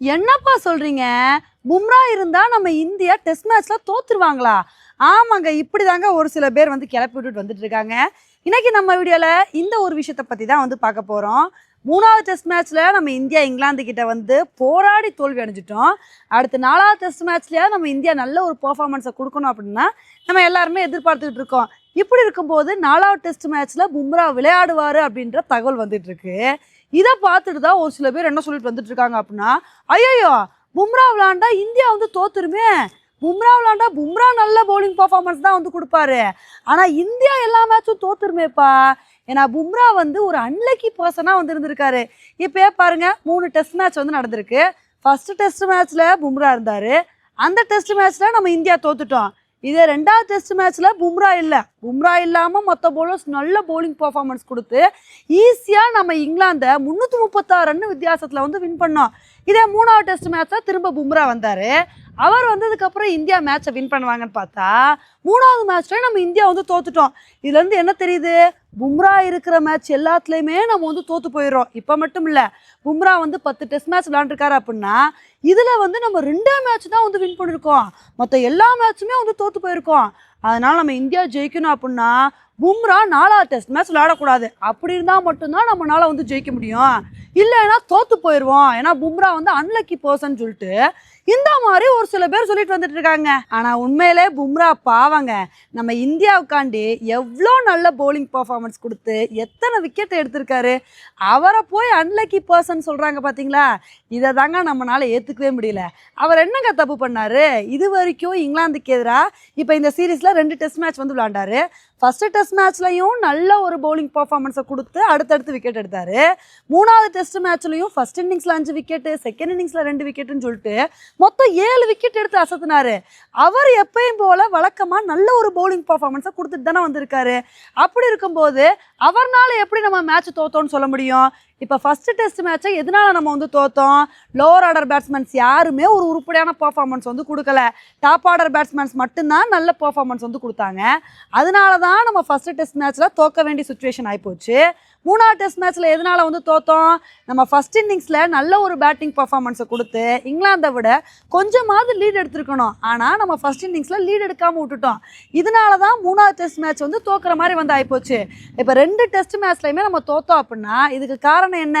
என்னப்பா சொல்றீங்க? பும்ரா இருந்தா நம்ம இந்தியா டெஸ்ட் மேட்ச்ல தோத்துருவாங்களா? ஆமாங்க இப்படிதாங்க ஒரு சில பேர் வந்து கிளப்பி விட்டுட்டு வந்துட்டு இருக்காங்க. இன்னைக்கு நம்ம வீடியோல இந்த ஒரு விஷயத்தை பத்தி தான் வந்து பார்க்க போறோம். மூணாவது டெஸ்ட் மேட்ச்ல நம்ம இந்தியா இங்கிலாந்து கிட்ட வந்து போராடி தோல்வி அடைஞ்சிட்டோம். அடுத்து நாலாவது டெஸ்ட் மேட்ச்லயா நம்ம இந்தியா நல்ல ஒரு பெர்ஃபார்மன்ஸை கொடுக்கணும் அப்படின்னா நம்ம எல்லாருமே எதிர்பார்த்துக்கிட்டு இருக்கோம். இப்படி இருக்கும்போது நாலாவது டெஸ்ட் மேட்ச்ல பும்ரா விளையாடுவாரு அப்படின்ற தகவல் வந்துட்டு இருக்கு. இதை பார்த்துட்டு தான் ஒரு சில பேர் என்ன சொல்லிட்டு வந்துட்டு இருக்காங்க அப்படின்னா ஐயோ பும்ரா விளாண்டா இந்தியா வந்து தோத்துருமே. பும்ரா விளாண்டா பும்ரா நல்ல பவுலிங் பர்ஃபார்மன்ஸ் தான் வந்து கொடுப்பாரு. ஆனால் இந்தியா எல்லா மேட்சும் தோத்துருமேப்பா. ஏன்னா பும்ரா வந்து ஒரு அன்லக்கி பர்சனாக வந்து இருந்திருக்காரு. இப்போ பாருங்க மூணு டெஸ்ட் மேட்ச் வந்து நடந்திருக்கு. ஃபர்ஸ்ட் டெஸ்ட் மேட்ச்ல பும்ரா இருந்தார். அந்த டெஸ்ட் மேட்ச்ல நம்ம இந்தியா தோத்துட்டோம். இதே ரெண்டாவது டெஸ்ட் மேட்ச்சில் பும்ரா இல்லை. பும்ரா இல்லாமல் மொத்த போலர்ஸ் நல்ல பவுலிங் பர்ஃபார்மன்ஸ் கொடுத்து ஈஸியாக நம்ம இங்கிலாந்தை முந்நூற்றி முப்பத்தாறு ரன் வித்தியாசத்தில் வந்து வின் பண்ணோம். இதே மூணாவது டெஸ்ட் மேட்ச்சில் திரும்ப பும்ரா வந்தார். அவர் வந்ததுக்கப்புறம் இந்தியா மேட்ச்சை வின் பண்ணுவாங்கன்னு பார்த்தா மூணாவது மேட்ச்ல நம்ம இந்தியா வந்து தோத்துட்டோம். இதுலேருந்து என்ன தெரியுது? பும்ரா இருக்கிற மேட்ச் எல்லாத்துலேயுமே நம்ம வந்து தோற்று போயிடுறோம். இப்போ மட்டும் இல்லை பும்ரா வந்து பத்து டெஸ்ட் மேட்ச் விளாண்டுருக்காரு அப்படின்னா இதில் வந்து நம்ம ரெண்டே மேட்ச் தான் வந்து வின் பண்ணியிருக்கோம் மற்ற எல்லா மேட்சுமே வந்து தோற்று போயிருக்கோம். அதனால் நம்ம இந்தியா ஜெயிக்கணும் அப்படின்னா பும்ரா நாலாவது டெஸ்ட் மேட்ச் விளையாடக்கூடாது அப்படி இருந்தால் மட்டும்தான் நம்மளால வந்து ஜெயிக்க முடியும். இல்லைன்னா தோத்து போயிடுவோம் ஏன்னா பும்ரா வந்து அன்லக்கி பர்சன் சொல்லிட்டு இந்த மாதிரி ஒரு சில பேர் சொல்லிட்டு வந்துட்டு இருக்காங்க. ஆனால் உண்மையிலே பும்ரா பாவங்க. நம்ம இந்தியாவுக்காண்டி எவ்வளோ நல்ல பவுலிங் பர்ஃபார்மன்ஸ் கொடுத்து எத்தனை விக்கெட் எடுத்திருக்காரு. அவரை போய் அன்லக்கி பர்சன் சொல்கிறாங்க பார்த்தீங்களா இதை தாங்க நம்மளால் ஏற்றுக்கவே முடியல. அவர் என்னங்க தப்பு பண்ணாரு? இது வரைக்கும் இங்கிலாந்துக்கு எதிராக இப்போ இந்த சீரீஸில் ரெண்டு டெஸ்ட் மேட்ச் வந்து விளாண்டாரு ஃபஸ்ட்டு டெஸ்ட் மேட்ச்லையும் நல்ல ஒரு பவுலிங் பர்ஃபார்மன்ஸை கொடுத்து அடுத்தடுத்து விக்கெட் எடுத்தார். மூணாவது டெஸ்ட் மேட்ச்லையும் ஃபர்ஸ்ட் இன்னிங்ஸில் அஞ்சு விக்கெட்டு செகண்ட் இன்னிங்ஸில் ரெண்டு விக்கெட்டுன்னு சொல்லிட்டு மொத்தம் ஏழு விக்கெட் எடுத்து அசத்துனாரு. அவர் எப்பயும் போல் வழக்கமாக நல்ல ஒரு பவுலிங் பர்ஃபார்மன்ஸை கொடுத்துட்டு தானே வந்திருக்காரு. அப்படி இருக்கும்போது அவர்னால எப்படி நம்ம மேட்ச் தோத்தோம்னு சொல்ல முடியும்? இப்போ ஃபர்ஸ்ட் டெஸ்ட் மேட்சை எதனால நம்ம வந்து தோத்தோம்? லோவர் ஆர்டர் பேட்ஸ்மேன்ஸ் யாருமே ஒரு உருப்படியான பர்ஃபார்மன்ஸ் வந்து கொடுக்கல. டாப் ஆர்டர் பேட்ஸ்மேன்ஸ் மட்டும்தான் நல்ல பர்ஃபார்மன்ஸ் வந்து கொடுத்தாங்க. அதனால தான் நம்ம ஃபர்ஸ்ட் டெஸ்ட் மேட்ச்சில் தோக்க வேண்டிய சுச்சுவேஷன் ஆகிப்போச்சு மூணாவது டெஸ்ட் மேட்ச்சில் எதனால வந்து தோத்தோம்? நம்ம ஃபர்ஸ்ட் இன்னிங்ஸில் நல்ல ஒரு பேட்டிங் பர்ஃபார்மன்ஸை கொடுத்து இங்கிலாந்தை விட கொஞ்சமாவது லீட் எடுத்திருக்கணும். ஆனால் நம்ம ஃபர்ஸ்ட் இன்னிங்ஸில் லீட் எடுக்காமல் விட்டுட்டோம். இதனால தான் மூணாவது டெஸ்ட் மேட்ச் வந்து தோக்குற மாதிரி வந்து ஆகிப்போச்சு இப்போ ரெண்டு ரெண்டு டெஸ்ட் மேட்ச்லையுமே நம்ம தோத்தோம் அப்படின்னா இதுக்கு காரணம் என்ன?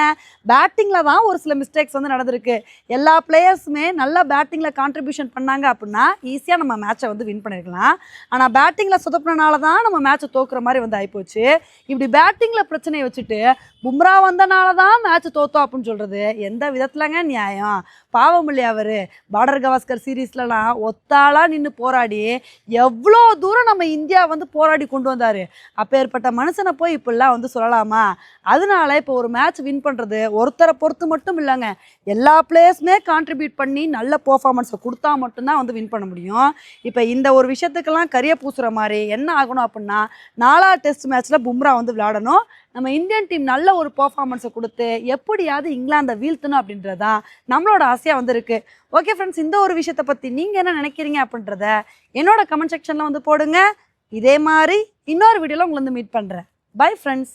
பேட்டிங்கில் தான் ஒரு சில மிஸ்டேக்ஸ் வந்து நடந்திருக்கு. எல்லா பிளேயர்ஸுமே நல்லா பேட்டிங்கில் கான்ட்ரிபியூஷன் பண்ணாங்க அப்படின்னா ஈஸியாக நம்ம மேட்சை வந்து வின் பண்ணிருக்கலாம். ஆனால் பேட்டிங்கில் சொதப்பினால தான் நம்ம மேட்சை தோக்குற மாதிரி வந்து ஆகிப்போச்சு இப்படி பேட்டிங்கில் பிரச்சனையை வச்சுட்டு பும்ரா வந்தனால தான் மேட்ச் தோத்தோம் அப்படின்னு சொல்கிறது எந்த விதத்துலங்க நியாயம்? பாவம் இல்லையா அவர்? பார்டர் கவாஸ்கர் சீரீஸ்லலாம் ஒத்தாளாக நின்று போராடி எவ்வளோ தூரம் நம்ம இந்தியா வந்து போராடி கொண்டு வந்தார்? அப்பேற்பட்ட மனுஷனை போய் இப்படிலாம் வந்து சொல்லலாமா? அதனால இப்போ ஒரு மேட்ச் வின் பண்ணுறது ஒருத்தரை பொறுத்து மட்டும் இல்லைங்க. எல்லா பிளேயர்ஸுமே கான்ட்ரிபியூட் பண்ணி நல்ல பர்ஃபார்மன்ஸை கொடுத்தா மட்டும்தான் வந்து வின் பண்ண முடியும். இப்போ இந்த ஒரு விஷயத்துக்கெல்லாம் கரிய பூசுகிற மாதிரி என்ன ஆகணும் அப்படின்னா நாலா டெஸ்ட் மேட்ச்சில் பும்ரா வந்து விளையாடணும். நம்ம இந்தியன் டீம் நல்ல ஒரு பர்ஃபார்மன்ஸை கொடுத்து எப்படியாவது இங்கிலாந்தை வீழ்த்தணும் அப்படின்றது தான் நம்மளோட ஆசையாக வந்திருக்கு ஓகே ஃப்ரெண்ட்ஸ் இந்த ஒரு விஷயத்தை பற்றி நீங்கள் என்ன நினைக்கிறீங்க அப்படின்றத என்னோட கமெண்ட் செக்ஷனில் வந்து போடுங்க. இதே மாதிரி இன்னொரு வீடியோவில் உங்களை வந்து மீட் பண்ணுறேன் பை ஃப்ரெண்ட்ஸ்